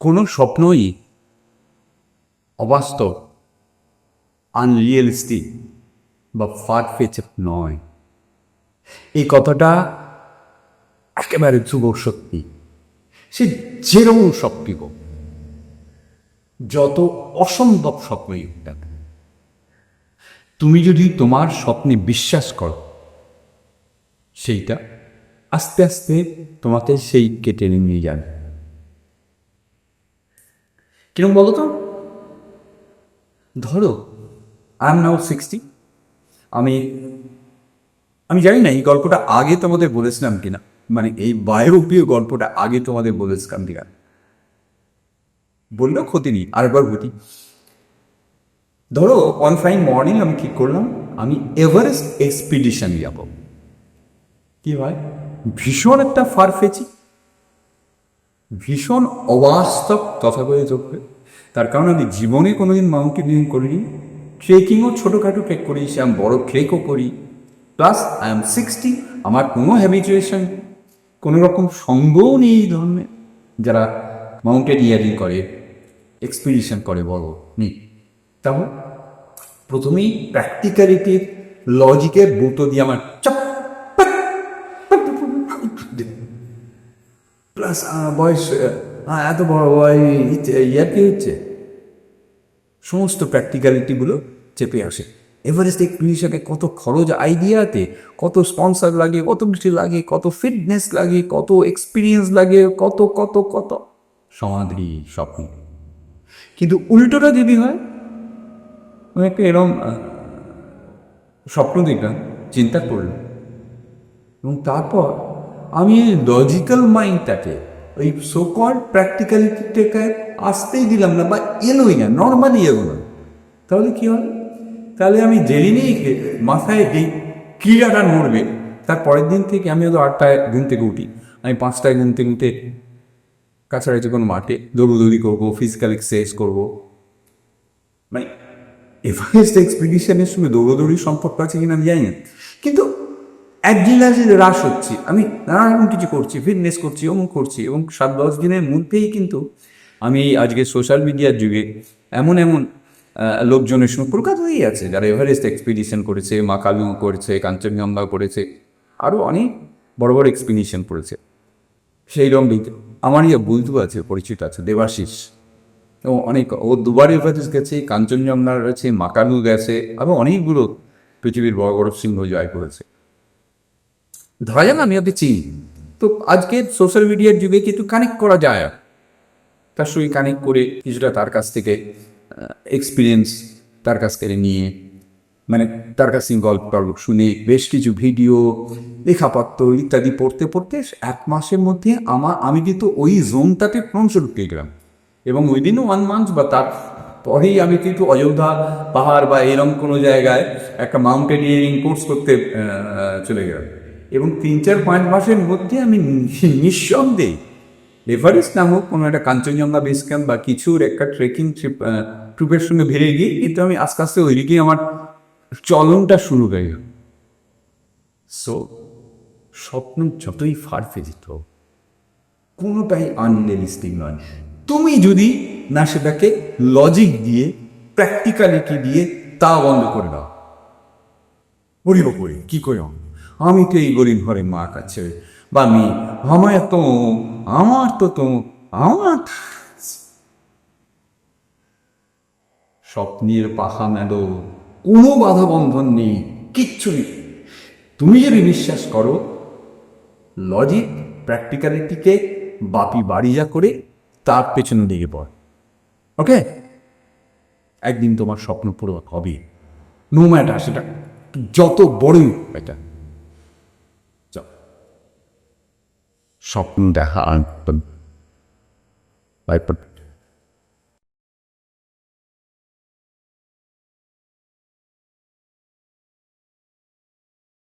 কোনো স্বপ্নই অবাস্তব আনরিয়েলিস্টিক বা ফারফেচ নয়। এই কথাটা একেবারে যুব সত্যি সে যেরকম স্বপ্নই হোক, যত অসম্ভব স্বপ্নই হোক তুমি যদি তোমার স্বপ্নে বিশ্বাস করো, সেইটা আস্তে আস্তে তোমাকে সেই কেটে নিয়ে যাবে। কীরকম বলো তো? ধরো আই এম নাও সিক্সটি আমি আমি জানি না, এই গল্পটা আগে তোমাদের বলেছিলাম কিনা। মানে এই বায়োপিও গল্পটা আগে তোমাদের বলেছিলাম কিনা। বললেও ক্ষতি নেই, আরেকবার বলি। ধরো অন ফাইন মর্নিং আমি কি করলাম, আমি এভারেস্ট এক্সপিডিশন যাব। কি হয় ভীষণ একটা ফার ফারফেচি ভীষণ অবাস্তব চোখে তার কারণ আমি জীবনে কোনোদিন মাউন্টেনিং করিনি ট্রেকিংও ছোটোখাটো ট্রেক করেছি আমি বড় ট্রেকও করি প্লাস আই এম সিক্সটি আমার কোনো হ্যাবিচুয়েশন কোনো রকম সঙ্গও নেই এই ধরনের যারা মাউন্টেনিয়ারিং করে এক্সপিডিশন করে বড় নেই তাহলে প্রথমেই প্র্যাকটিক্যালিটির লজিকের বুটো দিয়ে আমার চাপ প্লাস বয়স এত বড় বয় ইয়ার কি হচ্ছে সমস্ত প্র্যাকটিক্যালিটিগুলো চেপে আসে। এভারেস্ট এক্সপিডিশনে কত খরচ আইডিয়াতে কত স্পন্সর লাগে, কত কিছু লাগে, কত ফিটনেস লাগে, কত এক্সপিরিয়েন্স লাগে, কত কত কত। সমাধি স্বপ্ন। কিন্তু উল্টোটা যদি হয় আমি একটা এরম স্বপ্ন দেখলাম, চিন্তা করলাম। এবং তারপর আমি লজিক্যাল মাইন্ডটাকে ওই সোকল প্র্যাকটিক্যালিটিটাকে আসতেই দিলাম না বা এলোই না নর্মালি এগো না তাহলে কি হবে তাহলে আমি জেনে মাথায় এই ক্রীড়াটা নড়বে, তার পরের দিন থেকে আমি হয়তো আটটায় ঘুম থেকে উঠি। আমি পাঁচটায় ঘুম থেকে উঠে কাছাকাছি কোনো মাঠে দৌড়দৌড়ি করব ফিজিক্যাল এক্সারসাইজ করব। মানে এভারেস্ট এক্সপিডিশনের সঙ্গে দৌড়দৌড়ির সম্পর্ক আছে কিনা আমি জানি না। কিন্তু অ্যাড্রিনালিন হ্রাস হচ্ছে। আমি নানান কিছু করছি ফিটনেস করছি, অমুক করছি এবং সাত দশ দিনের মধ্যেই কিন্তু আমি আজকে সোশ্যাল মিডিয়ার যুগে এমন এমন লোকজনের সঙ্গে কলকাতাতেই আছে, যারা এভারেস্ট এক্সপিডিশন করেছে মাকালু করেছে, কাঞ্চনজঙ্ঘা করেছে আরও অনেক বড় বড় এক্সপিডিশন করেছে। সেই রকম আমার ইয়ে বন্ধু আছে, পরিচিত আছে, দেবাশিস। ও অনেক, ও দুবার এভারেস্ট গেছে, কাঞ্চনজঙ্ঘা গেছে মাকানু গেছে আরও অনেকগুলো পৃথিবীর বড় বড় সিংহ জয় করেছে। ধরা যাক আমি ওকে চিনি। তো আজকে সোশ্যাল মিডিয়ার যুগে কিন্তু কানেক্ট করা যায়? তার সঙ্গে কানেক্ট করে কিছুটা তার কাছ থেকে এক্সপিরিয়েন্স তার কাছ থেকে নিয়ে মানে তার কাছ থেকে গল্প টল্প শুনে বেশ কিছু ভিডিও লেখাপত্র ইত্যাদি পড়তে পড়তে এক মাসের মধ্যে আমার আমি কিন্তু ওই জোনটাতে পৌঁছে ঢুকে গেলাম। এবং ওই দিনও ওয়ান মান্থ বা তার পরেই আমি কিন্তু অযোধ্যা পাহাড় বা এরকম কোনো জায়গায় একটা মাউন্টেনিয়ারিং কোর্স করতে চলে গেলাম। এবং তিন চার পাঁচ মাসের মধ্যে আমি নিঃসন্দেহে এভারেস্ট হোক কোনো একটা কাঞ্চনজঙ্ঘা বেস ক্যাম্প বা কিছুর একটা ট্রেকিং ট্রিপ ট্রিপের সঙ্গে ভেড়ে গিয়ে কিন্তু আমি আস্তে আস্তে ওইদিকে আমার চলনটা শুরু হয়ে গেল সো স্বপ্ন যতই ফার ফেজিত কোনোটাই আনরিয়ালিস্টিক নয়। তুমি যদি না সেটাকে লজিক দিয়ে প্র্যাকটিক্যালিটি দিয়ে তা বন্ধ করে দাও। করিব করি কি করি আমি? তো এই গরিব ঘরে মা কাছে বা আমি আমার তো আমার তো তো, আমার। স্বপ্নের পাখা মেলো, কোনো বাধা বন্ধন নেই, কিচ্ছু নেই। তুমি যদি বিশ্বাস করো লজিক প্র্যাকটিক্যালিটিকে বাপি বাড়ি যা করে, তার পেছনে দিকে পড়। ওকে? একদিন তোমার স্বপ্ন পুরো হবে। নো ম্যাটার সেটা যত বড়ই এটা। স্বপ্ন দেখা আর